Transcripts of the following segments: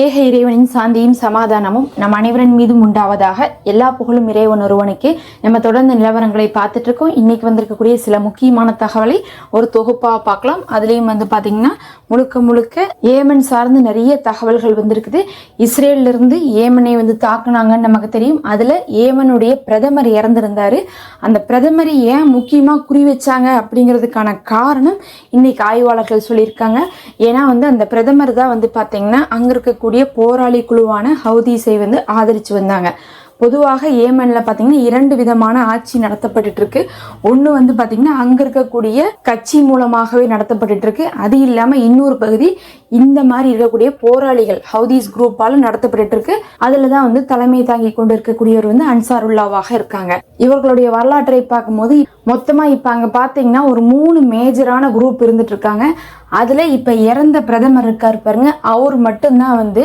ஏக இறைவனின் சாந்தியும் சமாதானமும் நம் அனைவரின் மீதும் உண்டாவதாக எல்லா புகழும் இறைவன் ஒருவனுக்கு. நம்ம தொடர்ந்து நிலவரங்களை பார்த்துட்டு இருக்கோம் இன்னைக்கு வந்திருக்கக்கூடிய சில முக்கியமான தகவலை ஒரு தொகுப்பாக பார்க்கலாம். அதுலேயும் வந்து பார்த்தீங்கன்னா முழுக்க முழுக்க ஏமன் சார்ந்து நிறைய தகவல்கள் வந்திருக்குது. இஸ்ரேலிருந்து ஏமனை வந்து தாக்குனாங்கன்னு நமக்கு தெரியும். அதில் ஏமனுடைய பிரதமர் இறந்திருந்தார். அந்த பிரதமரை ஏன் முக்கியமாக குறி வச்சாங்க அப்படிங்கிறதுக்கான காரணம் இன்னைக்கு ஆய்வாளர்கள் சொல்லியிருக்காங்க. ஏன்னா வந்து அந்த பிரதமர் தான் வந்து பார்த்தீங்கன்னா அங்கே இருக்க இருக்கக்கூடிய போராளி குழுவான ஹவுதீஸை வந்து ஆதரிச்சு வந்தாங்க. பொதுவாக ஏமனில் பார்த்தீங்கன்னா இரண்டு விதமான ஆட்சி நடத்தப்பட்டுட்டு இருக்கு ஒன்று வந்து பார்த்தீங்கன்னா அங்கே இருக்கக்கூடிய கட்சி மூலமாகவே நடத்தப்பட்டுட்டு இருக்கு அது இல்லாமல் இன்னொரு பகுதி இந்த மாதிரி இருக்கக்கூடிய போராளிகள் ஹவுதீஸ் குரூப்பாலும் நடத்தப்பட்டுட்டு இருக்கு அதில் தான் வந்து தலைமை தாங்கி கொண்டு இருக்கக்கூடியவர் வந்து அன்சாருல்லாவாக இருக்காங்க. இவர்களுடைய வரலாற்றை பார்க்கும்போது மொத்தமா இப்ப அங்க பாத்தீங்கன்னா ஒரு மூணு மேஜரான குரூப் இருந்துட்டு இருக்காங்க அதுல இப்போ இறந்த பிரதமர் இருக்காரு பாருங்க. அவர் மட்டும்தான் வந்து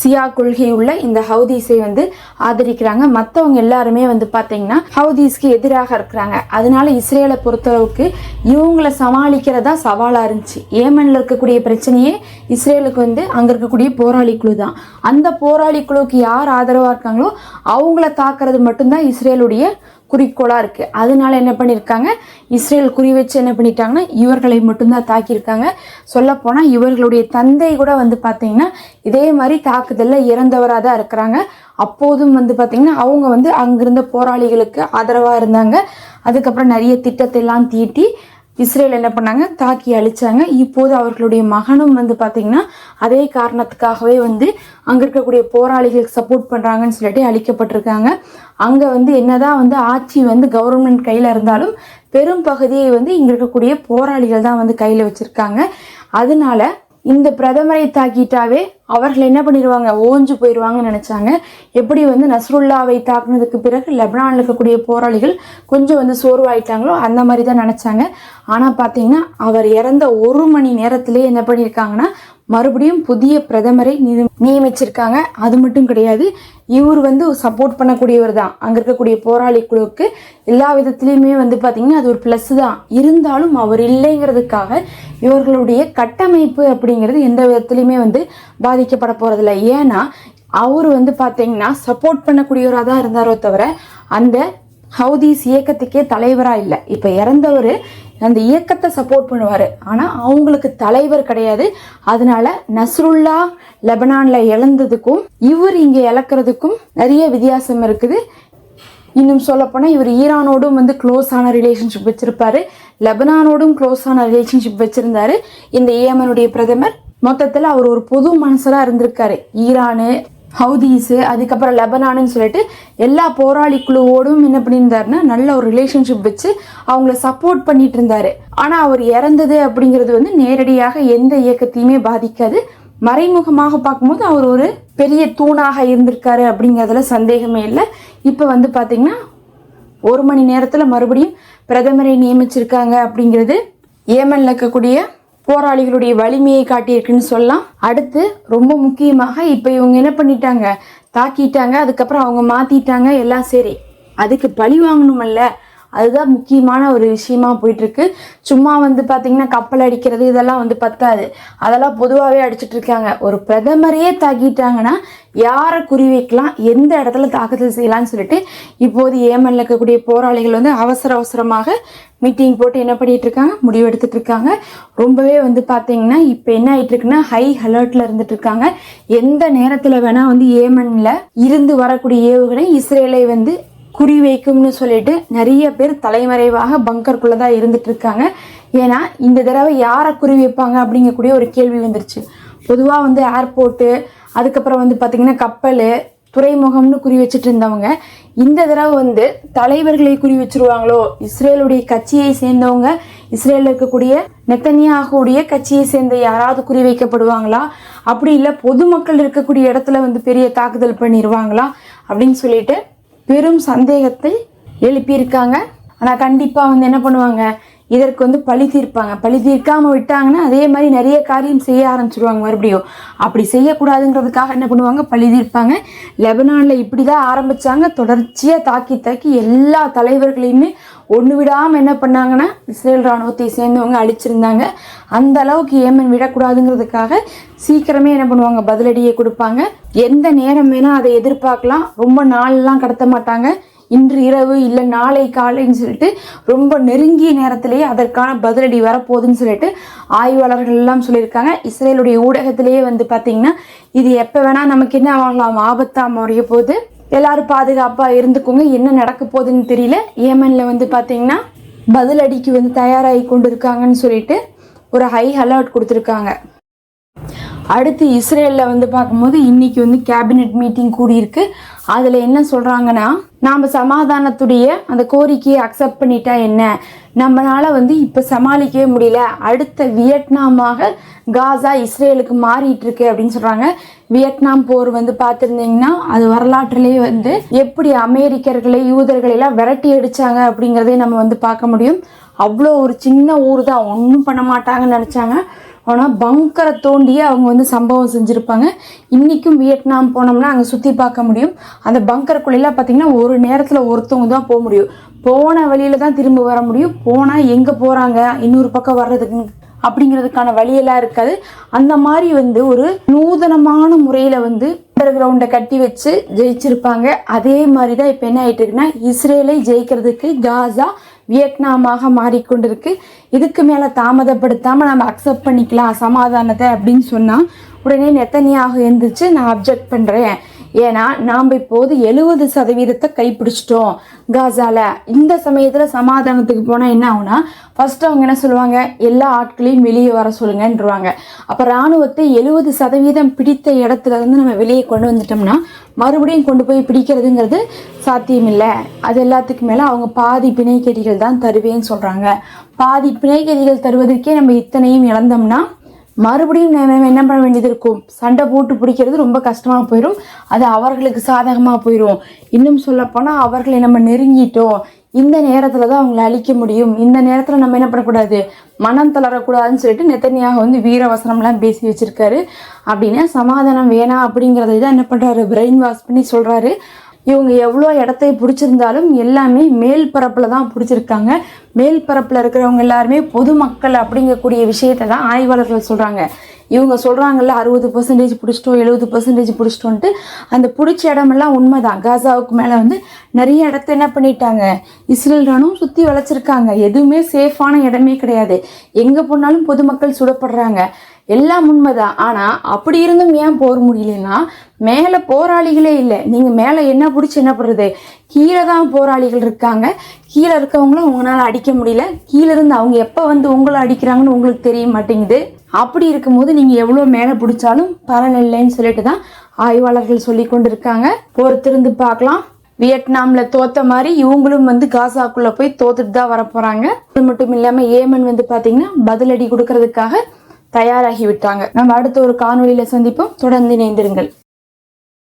சியா கொள்கை உள்ள இந்த ஹவுதீஸை வந்து ஆதரிக்கிறாங்க. மத்தவங்க எல்லாருமே வந்து பார்த்தீங்கன்னா ஹவுதீஸ்க்கு எதிராக இருக்கிறாங்க. அதனால இஸ்ரேலை பொறுத்தளவுக்கு இவங்களை சமாளிக்கிறதா சவாலாக இருந்துச்சு. ஏமன்ல இருக்கக்கூடிய பிரச்சனையே இஸ்ரேலுக்கு வந்து அங்க இருக்கக்கூடிய போராளி குழு தான். அந்த போராளி குழுவுக்கு யார் ஆதரவாக இருக்காங்களோ அவங்கள தாக்குறது மட்டும்தான் இஸ்ரேலுடைய குறிக்கோளாக இருக்குது அதனால என்ன பண்ணியிருக்காங்க இஸ்ரேல் குறி வச்சு என்ன பண்ணிட்டாங்கன்னா இவர்களை மட்டும்தான் தாக்கியிருக்காங்க. சொல்லப்போனால் இவர்களுடைய தந்தை கூட வந்து பார்த்திங்கன்னா இதே மாதிரி தாக்குதலில் இறந்தவராக தான் இருக்கிறாங்க. அப்போதும் வந்து பார்த்திங்கன்னா அவங்க வந்து அங்கிருந்த போராளிகளுக்கு ஆதரவாக இருந்தாங்க. அதுக்கப்புறம் நிறைய திட்டத்தை எல்லாம் தீட்டி இஸ்ரேல் என்ன பண்ணாங்க? தாக்கி அழிச்சாங்க. இப்போது அவர்களுடைய மகனும் வந்து பார்த்திங்கன்னா அதே காரணத்துக்காகவே வந்து அங்கே இருக்கக்கூடிய போராளிகளுக்கு சப்போர்ட் பண்ணுறாங்கன்னு சொல்லிட்டு அழிக்கப்பட்டிருக்காங்க. அங்கே வந்து என்னதான் வந்து ஆட்சி வந்து கவர்மெண்ட் கையில் இருந்தாலும் பெரும் பகுதியை வந்து இங்கே இருக்கக்கூடிய போராளிகள் தான் வந்து கையில் வச்சுருக்காங்க. அதனால இந்த பிரதமரை தாக்கிட்டாவே அவர்கள் என்ன பண்ணிடுவாங்க ஓஞ்சு போயிடுவாங்கன்னு நினைச்சாங்க. எப்படி வந்து நஸ்ருல்லாவை தாக்குனதுக்கு பிறகு லெபனானில் இருக்கக்கூடிய போராளிகள் கொஞ்சம் வந்து சோர்வாயிட்டாங்களோ அந்த மாதிரி தான் நினைச்சாங்க. ஆனால் பார்த்தீங்கன்னா அவர் இறந்த ஒரு மணி நேரத்திலே என்ன பண்ணியிருக்காங்கன்னா மறுபடியும் புதிய பிரதமரை நியமிச்சிருக்காங்க. அது மட்டும் கிடையாது இவர் வந்து சப்போர்ட் பண்ணக்கூடியவர் தான். அங்கே இருக்கக்கூடிய போராளி குழுவுக்கு எல்லா விதத்துலேயுமே வந்து பார்த்திங்கன்னா அது ஒரு ப்ளஸ் தான். இருந்தாலும் அவர் இல்லைங்கிறதுக்காக இவர்களுடைய கட்டமைப்பு அப்படிங்கிறது எந்த விதத்துலேயுமே வந்து பாதிக்கப்பட போகிறதில்ல ஏன்னா அவர் வந்து பார்த்தீங்கன்னா சப்போர்ட் பண்ணக்கூடியவராக தான் இருந்தாரோ தவிர அந்த ஹவுதீஸ் இயக்கத்துக்கே தலைவராக இல்லை. இப்போ இறந்தவர் அந்த இயக்கத்தை சப்போர்ட் பண்ணுவார். ஆனால் அவங்களுக்கு தலைவர் கிடையாது. அதனால நஸ்ருல்லா லெபனானில் இழந்ததுக்கும் இவர் இங்கே இழக்கிறதுக்கும் நிறைய வித்தியாசம் இருக்குது. இன்னும் சொல்லப்போனால் இவர் ஈரானோடும் வந்து க்ளோஸ் ஆன ரிலேஷன்ஷிப் வச்சுருப்பாரு. லெபனானோடும் க்ளோஸ் ஆன ரிலேஷன்ஷிப் வச்சுருந்தாரு. இந்த ஏமனுடைய பிரதமர் மொத்தத்தில் அவர் ஒரு பொது மனசராக இருந்திருக்காரு. ஈரானு ஹவுதீஸு அதுக்கப்புறம் லெபனானுன்னு சொல்லிட்டு எல்லா போராளி குழுவோடும் என்ன பண்ணியிருந்தாருன்னா நல்ல ஒரு ரிலேஷன்ஷிப் வச்சு அவங்கள சப்போர்ட் பண்ணிட்டு இருந்தாரு ஆனால் அவர் இறந்தது அப்படிங்கிறது வந்து நேரடியாக எந்த இயக்கத்தையுமே பாதிக்காது. மறைமுகமாக பார்க்கும்போது அவர் ஒரு பெரிய தூணாக இருந்திருக்காரு அப்படிங்கிறதுல சந்தேகமே இல்லை. இப்போ வந்து பார்த்தீங்கன்னா ஒரு மணி நேரத்தில் மறுபடியும் பிரதமரை நியமிச்சிருக்காங்க அப்படிங்கிறது ஏமன்ல இருக்கக்கூடிய போராளிகளுடைய வலிமையை காட்டியிருக்குன்னு சொல்லலாம். அடுத்து ரொம்ப முக்கியமாக இப்போ இவங்க என்ன பண்ணிட்டாங்க? தாக்கிட்டாங்க அதுக்கப்புறம் அவங்க மாத்திட்டாங்க எல்லாம் சரி. அதுக்கு பழி வாங்கணுமல்ல? அதுதான் முக்கியமான ஒரு விஷயமா போயிட்டு இருக்கு சும்மா வந்து பாத்தீங்கன்னா கப்பல் அடிக்கிறது இதெல்லாம் வந்து பத்தாது. அதெல்லாம் பொதுவாகவே அடிச்சிட்டு இருக்காங்க. ஒரு பிரதமரையே தாக்கிட்டாங்கன்னா யாரை குறி வைக்கலாம் எந்த இடத்துல தாக்குதல் செய்யலாம்னு சொல்லிட்டு இப்போது ஏமன்ல இருக்கக்கூடிய போராளிகள் வந்து அவசர அவசரமாக மீட்டிங் போட்டு என்ன பண்ணிட்டு இருக்காங்க? முடிவெடுத்துட்டு இருக்காங்க. ரொம்பவே வந்து பாத்தீங்கன்னா இப்போ என்ன ஆயிட்டு இருக்குன்னா ஹை அலர்ட்ல இருந்துட்டு இருக்காங்க. எந்த நேரத்துல வேணா வந்து ஏமன்ல இருந்து வரக்கூடிய ஏவுகணை இஸ்ரேலை வந்து குறி வைக்கும்னு சொல்லிட்டு நிறைய பேர் தலைமறைவாக பங்கருக்குள்ள தான் இருந்துட்டு இருக்காங்க. ஏன்னா இந்த தடவை யாரை குறி வைப்பாங்க அப்படிங்கக்கூடிய ஒரு கேள்வி வந்துருச்சு. பொதுவாக வந்து ஏர்போர்ட்டு அதுக்கப்புறம் வந்து பார்த்திங்கன்னா கப்பல் துறைமுகம்னு குறி வச்சுட்டு இருந்தவங்க இந்த தடவை வந்து தலைவர்களை குறி வச்சிருவாங்களோ? இஸ்ரேலுடைய கட்சியை சேர்ந்தவங்க இஸ்ரேலில் இருக்கக்கூடிய நெத்தனியாகக்கூடிய கட்சியை சேர்ந்த யாராவது குறி வைக்கப்படுவாங்களா? அப்படி இல்லை பொதுமக்கள் இருக்கக்கூடிய இடத்துல வந்து பெரிய தாக்குதல் பண்ணிடுவாங்களா அப்படின்னு சொல்லிட்டு பெரும் சந்தேகத்தை எழுப்பியிருக்காங்க. ஆனால் கண்டிப்பாக வந்து என்ன பண்ணுவாங்க? இதற்கு வந்து பழி தீர்ப்பாங்க. பழி தீர்க்காமல் விட்டாங்கன்னா அதே மாதிரி நிறைய காரியம் செய்ய ஆரம்பிச்சிருவாங்க மறுபடியும். அப்படி செய்யக்கூடாதுங்கிறதுக்காக என்ன பண்ணுவாங்க? பழி தீர்ப்பாங்க. லெபனானில் இப்படி தான் ஆரம்பிச்சாங்க. தொடர்ச்சியாக தாக்கி தாக்கி எல்லா தலைவர்களையுமே ஒன்று விடாமல் என்ன பண்ணாங்கன்னா இஸ்ரேல் ராணுவத்தை சேர்ந்தவங்க அழிச்சிருந்தாங்க. அந்த அளவுக்கு ஏமன் விடக்கூடாதுங்கிறதுக்காக சீக்கிரமே என்ன பண்ணுவாங்க பதிலடியை கொடுப்பாங்க. எந்த நேரம் வேணால் அதை எதிர்பார்க்கலாம். ரொம்ப நாள்லாம் கடத்த மாட்டாங்க. இன்று இரவு இல்லை நாளை காலைன்னு சொல்லிட்டு ரொம்ப நெருங்கிய நேரத்திலேயே அதற்கான பதிலடி வரப்போகுதுன்னு சொல்லிட்டு ஆய்வாளர்கள் எல்லாம் சொல்லியிருக்காங்க. இஸ்ரேலுடைய ஊடகத்திலேயே வந்து பார்த்தீங்கன்னா இது எப்போ வேணால் நமக்கு என்ன ஆகலாம்? ஆபத்தாக முறைய போகுது. எல்லாரும் பாதுகாப்பாக இருந்துக்கோங்க. என்ன நடக்க போகுதுன்னு தெரியல. ஏமனில் வந்து பார்த்தீங்கன்னா பதிலடிக்கு வந்து தயாராகி கொண்டு இருக்காங்கன்னு சொல்லிட்டு ஒரு ஹை அலர்ட் கொடுத்துருக்காங்க. அடுத்து இஸ்ரேலில் வந்து பார்க்கும்போது இன்னைக்கு வந்து கேபினெட் மீட்டிங் கூடியிருக்கு. அதில் என்ன சொல்கிறாங்கன்னா நாம் சமாதானத்துடைய அந்த கோரிக்கையை அக்செப்ட் பண்ணிட்டா என்ன? நம்மளால வந்து இப்போ சமாளிக்கவே முடியல. அடுத்த வியட்நாமாக காசா இஸ்ரேலுக்கு மாறிட்டு இருக்கு அப்படின்னு சொல்கிறாங்க வியட்நாம் போர் வந்து பார்த்துருந்தீங்கன்னா அது வரலாற்றுலேயே வந்து எப்படி அமெரிக்கர்களை யூதர்களை எல்லாம் விரட்டி அடிச்சாங்க அப்படிங்கிறதையும் நம்ம வந்து பார்க்க முடியும். அவ்வளோ ஒரு சின்ன ஊர் தான். ஒன்றும் பண்ண மாட்டாங்கன்னு நினச்சாங்க. ஆனால் பங்கரை தோண்டியே அவங்க வந்து சம்பவம் செஞ்சுருப்பாங்க. இன்றைக்கும் வியட்நாம் போனோம்னா அங்கே சுற்றி பார்க்க முடியும். அந்த பங்கருக்குள்ளெல்லாம் பார்த்தீங்கன்னா ஒரு நேரத்தில் ஒருத்தவங்க தான் போக முடியும். போன வழியில் தான் திரும்ப வர முடியும். போனால் எங்கே போகிறாங்க இன்னொரு பக்கம் வர்றதுக்கு அப்படிங்கிறதுக்கான வழியெல்லாம் இருக்காது. அந்த மாதிரி வந்து ஒரு நூதனமான முறையில் வந்து அண்டர் கிரவுண்டை கட்டி வச்சு ஜெயிச்சிருப்பாங்க. அதே மாதிரி தான் இப்போ என்ன ஆகிட்டு இருக்குன்னா இஸ்ரேலை ஜெயிக்கிறதுக்கு காசா வியட்நாமாக மாறிக்கொண்டிருக்கு. இதுக்கு மேலே தாமதப்படுத்தாமல் நம்ம அக்செப்ட் பண்ணிக்கலாம் சமாதானத்தை அப்படின்னு சொன்னால் உடனே நெத்தனியாக எழுந்திரிச்சு நான் அப்ஜெக்ட் பண்ணுறேன் ஏன்னா நாம் இப்போது எழுபது சதவீதத்தை கைப்பிடிச்சிட்டோம் காசால. இந்த சமயத்தில் சமாதானத்துக்கு போனால் என்ன ஆகும்னா ஃபர்ஸ்ட் அவங்க என்ன சொல்லுவாங்க? எல்லா ஆட்களையும் வெளியே வர சொல்லுங்கன்றவாங்க. அப்போ ராணுவத்தை எழுபது சதவீதம் பிடித்த இடத்துல இருந்து நம்ம வெளியே கொண்டு வந்துட்டோம்னா மறுபடியும் கொண்டு போய் பிடிக்கிறதுங்கிறது சாத்தியமில்லை. அது எல்லாத்துக்கும் மேலே அவங்க பாதி பிணைக்கடிகள் தான் தருவேன்னு சொல்கிறாங்க பாதி பிணைக்கதிகள் தருவதற்கே நம்ம இத்தனையும் இழந்தோம்னா மறுபடியும் நம்ம என்ன பண்ண வேண்டியது இருக்கும்? சண்டை போட்டு பிடிக்கிறது ரொம்ப கஷ்டமாக போயிடும் அது அவர்களுக்கு சாதகமாக போயிடும் இன்னும் சொல்லப்போனால் அவர்களை நம்ம நெருங்கிட்டோம். இந்த நேரத்தில் தான் அவங்களை அழிக்க முடியும். இந்த நேரத்தில் நம்ம என்ன பண்ணக்கூடாது? மனம் தளரக்கூடாதுன்னு சொல்லிட்டு நெத்தனியாக வந்து வீரவசனம்லாம் பேசி வச்சிருக்காரு. அப்படின்னா சமாதானம் வேணாம் அப்படிங்கிறத தான் என்ன பண்ணுறாரு பிரெயின் வாஷ் பண்ணி சொல்கிறாரு இவங்க எவ்வளோ இடத்தை பிடிச்சிருந்தாலும் எல்லாமே மேல் பரப்பில் தான் பிடிச்சிருக்காங்க. மேல் பரப்பில் இருக்கிறவங்க எல்லாருமே பொதுமக்கள் அப்படிங்கக்கூடிய விஷயத்தை தான் ஆய்வாளர்கள் சொல்கிறாங்க இவங்க சொல்கிறாங்கல்ல அறுபது பர்சன்டேஜ் பிடிச்சிட்டோம் எழுபது பர்சன்டேஜ் பிடிச்சிட்டோன்ட்டு அந்த பிடிச்ச இடமெல்லாம் உண்மை தான் காசாவுக்கு மேலே வந்து நிறைய இடத்த என்ன பண்ணிட்டாங்க? இஸ்ரேல் ராணுவம் சுற்றி வளைச்சிருக்காங்க எதுவுமே சேஃபான இடமே கிடையாது. எங்கே போனாலும் பொதுமக்கள் சுடப்படுறாங்க. எல்லாம் உண்மைதான் ஆனால் அப்படி இருந்தும் ஏன் போர் முடியலன்னா மேலே போராளிகளே இல்லை. நீங்கள் மேலே என்ன பிடிச்சி என்ன பண்ணுறது கீழே தான் போராளிகள் இருக்காங்க. கீழே இருக்கவங்களும் உங்களால் அடிக்க முடியல. கீழே இருந்து அவங்க எப்போ வந்து உங்களை அடிக்கிறாங்கன்னு உங்களுக்கு தெரிய மாட்டேங்குது. அப்படி இருக்கும்போது நீங்கள் எவ்வளோ மேலே பிடிச்சாலும் பலன் இல்லைன்னு சொல்லிட்டு தான் ஆய்வாளர்கள் சொல்லி கொண்டு இருக்காங்க பொறுத்திருந்து பார்க்கலாம். வியட்நாமில் தோத்த மாதிரி இவங்களும் வந்து காசாக்குள்ளே போய் தோத்துட்டு தான் வர அது மட்டும் இல்லாமல் ஏமன் வந்து பார்த்தீங்கன்னா பதிலடி கொடுக்கறதுக்காக தயாராகி விட்டாங்க நம்ம அடுத்த ஒரு காணொலியில சந்திப்போம். தொடர்ந்து இணைந்திருங்கள்.